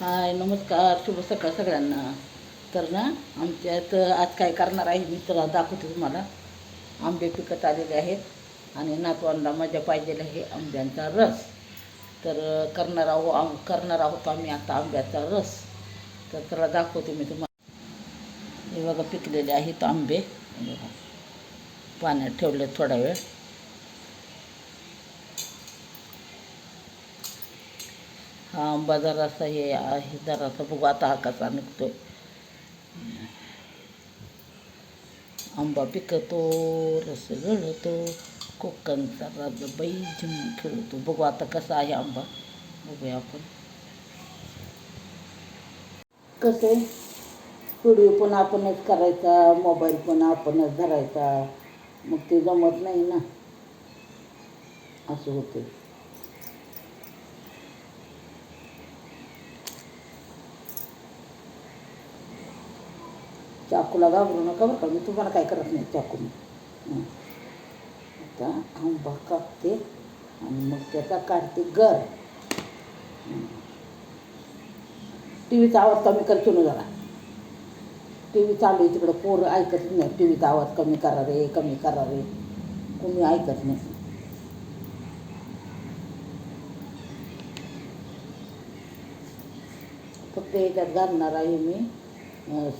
हाय नमस्कार. शुभ सकाळ सगळ्यांना. तर ना आमच्यात आज काय करणार आहे मी तर दाखवते तुम्हाला. आंबे पिकत आलेले आहेत आणि नातवांना मजा पाहिजे आहे आंब्यांचा रस. तर करणार आहो आम करणार आहोत आम्ही आता आंब्याचा रस. तर तुला दाखवते मी तुम्हाला हे बघा पिकलेले आहेत आंबे. बघा. पाण्यात ठेवले थोडा वेळ. हा आंबा जरासा हे आहे जरासा बघू आता हा कसा निघतोय. आंबा पिकतो रस गळतो कोकणचा राजाबाई जिम खेळतो बघू आता कसा आहे आंबा. बघूया आपण. कसं आहे? व्हिडिओ पण आपणच करायचा मोबाईल पण आपणच धरायचा. मग ते जमत नाही ना. असं होते चाकूला घाबरू नका बरं का मी तुम्हाला काय करत नाही चाकून आता आंबा कापते आणि मग त्याचा काढते गर. टी व्हीचा आवाज कमी कर चुनू जरा. टी व्ही चालू आहे तिकडं पोरं ऐकत नाही. टी व्हीचा आवाज कमी करा रे कमी करा रे. कोणी ऐकत नाही. फक्त याच्यात घालणार आहे मी.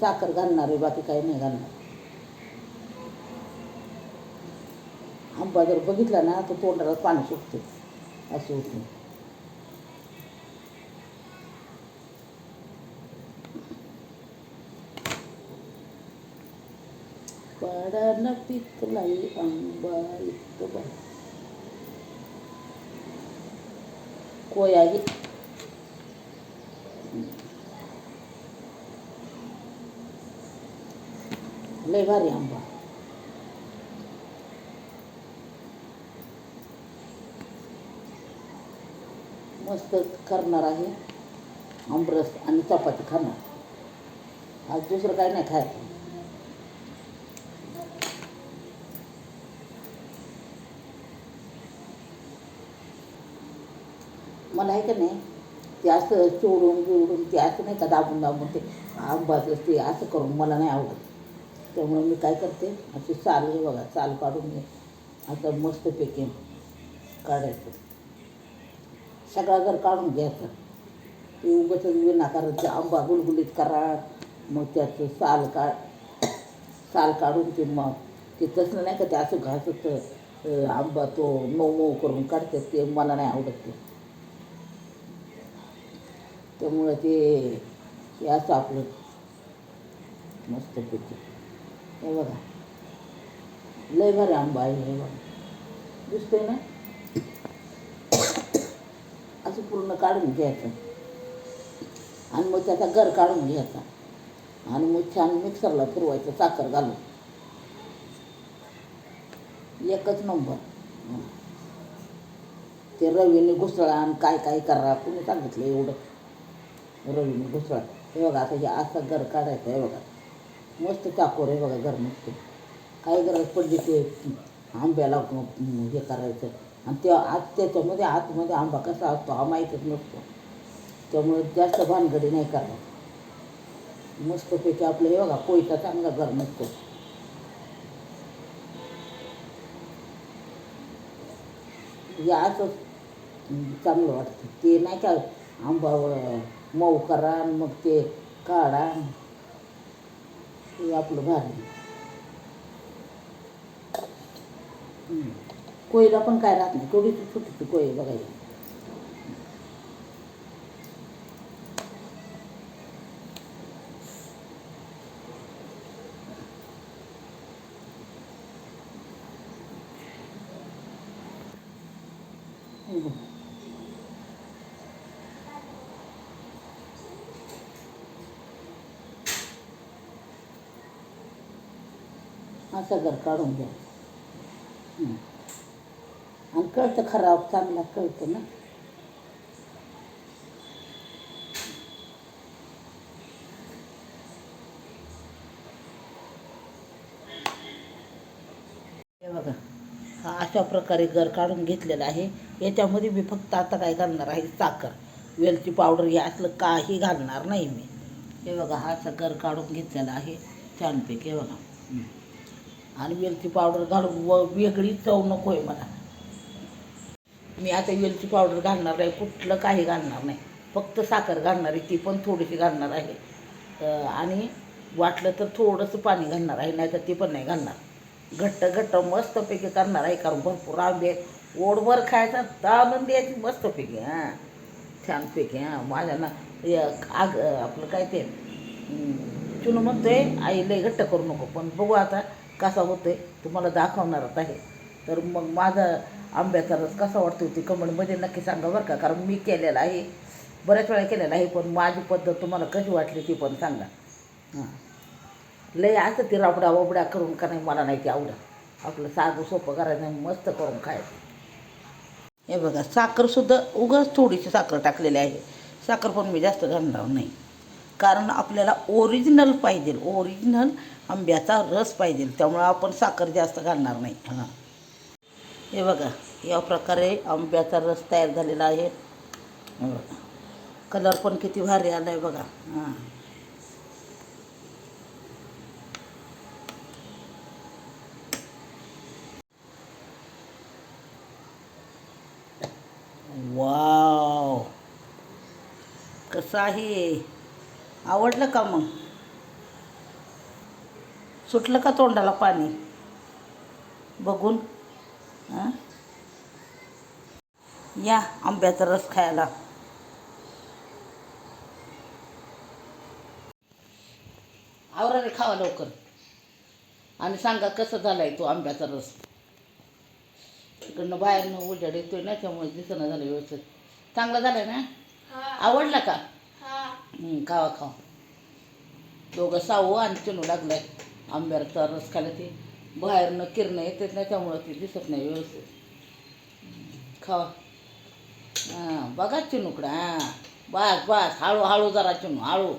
साखर घालणार आहे बाकी काही नाही घालणार. आंबा जर बघितला ना तर तोंडाला पाणी सुटते असं होते. पडन पिकलाई आंबा इतकं बा लय भारी आंबा. मस्त करणार आहे. आमरस आणि चपाती खाणार. आज दुसरं काय नाही खायचं. मला आहे का नाही ते असं चोडून बिवडून ते असं नाही का दाबून दाबून ते आंबाचं ते असं करून मला नाही आवडत. त्यामुळे मी काय करते अशी साल हे बघा साल काढून घे आता मस्तपैकी काढायचं. सगळा जर काढून घ्यायचा. ते उगाच विनाकारण ते आंबा गुलगुलीत करा मग त्याचं साल काढ साल काढून ते मग ते तसलं नाही का ते असं घासत आंबा तो मऊ मऊ करून काढतात ते मला नाही आवडत ते. त्यामुळं ते असं आपलं मस्तपैकी हे बघा. लय भारी आंबा आहे हे बघा. दिसतंय ना? असं पूर्ण काढून घ्यायचं. आणि मग त्याचा गर काढून घ्यायचा. आणि मग छान मिक्सरला फिरवायचं साखर घालून. एकच नंबर. ते रवीने घुसळा आणि काय काय करा कुणी सांगितलं एवढं? रवीने घुसळा. हे बघा आता हे असा घर काढायचं हे बघा. मस्त चाकोर आहे बघा घर मस्त. काही गरज पडली ते? आंब्याला हे करायचं. आणि ते आत त्याच्यामध्ये आतमध्ये आंबा कसा असतो हा माहीतच नसतो. त्यामुळे जास्त भानगडी नाही करायचं मस्तपैकी आपलं हे बघा कोयता चांगला घर नसतो या असंच चांगलं वाटतं. ते नाही का आंबा मऊ करा मग ते काढा. आपलं भारी हं. कोयला पण काय राहत नाही थोडी छोटी कोय बघायला हे असं घर काढून घ्या. आणि कळतं खराब चांगला कळतं ना. हे बघा हा अशा प्रकारे घर काढून घेतलेला आहे. याच्यामध्ये मी फक्त आता काय घालणार आहे साखर. वेलची पावडर हे असलं काही घालणार नाही मी. हे बघा हा सकर काढून घेतलेला आहे. छानपैकी हे बघा. आणि वेलची पावडर घालून व वेगळी चव नको आहे मला. मी आता वेलची पावडर घालणार आहे कुठलं काही घालणार नाही. फक्त साखर घालणार आहे ती पण थोडीशी घालणार आहे. आणि वाटलं तर थोडंसं पाणी घालणार आहे नाही तर ती पण नाही घालणार. घट्ट घट्ट मस्तपैकी करणार आहे कारण भरपूर आंबे ओढभर खायचा दाबून द्यायची मस्तपैकी हां. छानपैकी हां. माझ्या ना आग आपलं काय ते चुन म्हणतोय आई लय घट्ट करू नको पण बघू आता कसा होतोय तुम्हाला दाखवणारच आहे. तर मग माझा आंब्याचा रस कसा वाटतो ते कमेंटमध्ये नक्की सांगा बरं का. कारण मी केलेला आहे बऱ्याच वेळा केलेला आहे पण माझी पद्धत तुम्हाला कशी वाटली ती पण सांगा. हां. लय असं ती राबड्या वबड्या करून का नाही मला नाही ते आवडत. आपलं साधं सोपं करायचं मस्त करून खायचं. हे बघा साखरसुद्धा उगाच थोडीशी साखर टाकलेली आहे. साखर पण मी जास्त घालणार नाही. कारण आपल्याला ओरिजिनल पाहिजे. ओरिजिनल आंब्याचा रस पाहिजे. त्यामुळं आपण साखर जास्त घालणार नाही. हां. हे बघा या प्रकारे आंब्याचा रस तयार झालेला आहे. बघा. कलर पण किती भारी आला आहे बघा. हां. वाव. कसं आहे? आवडलं का मग? सुटलं का तोंडाला पाणी? बघून. हां? या आंब्याचा रस खायला. आवरा रे खावा लवकर. आणि सांगा कसं झालाय तो आंब्याचा रस? तिकडनं बाहेरनं उजेड येतोय ना त्यामुळे दिसणं झालं व्यवस्थित. चांगला झालाय ना? आवडला का? खावा खावा. दोघं सावू आणि चिनू लागलाय. आंब्याचा रस खायला ते बाहेरनं किरणं येतात नाही त्यामुळं ते दिसत नाही व्यवस्थित. खावा. हां बघा चिनूकडं हां. बस बस हळू हळू जरा चिनू हळू.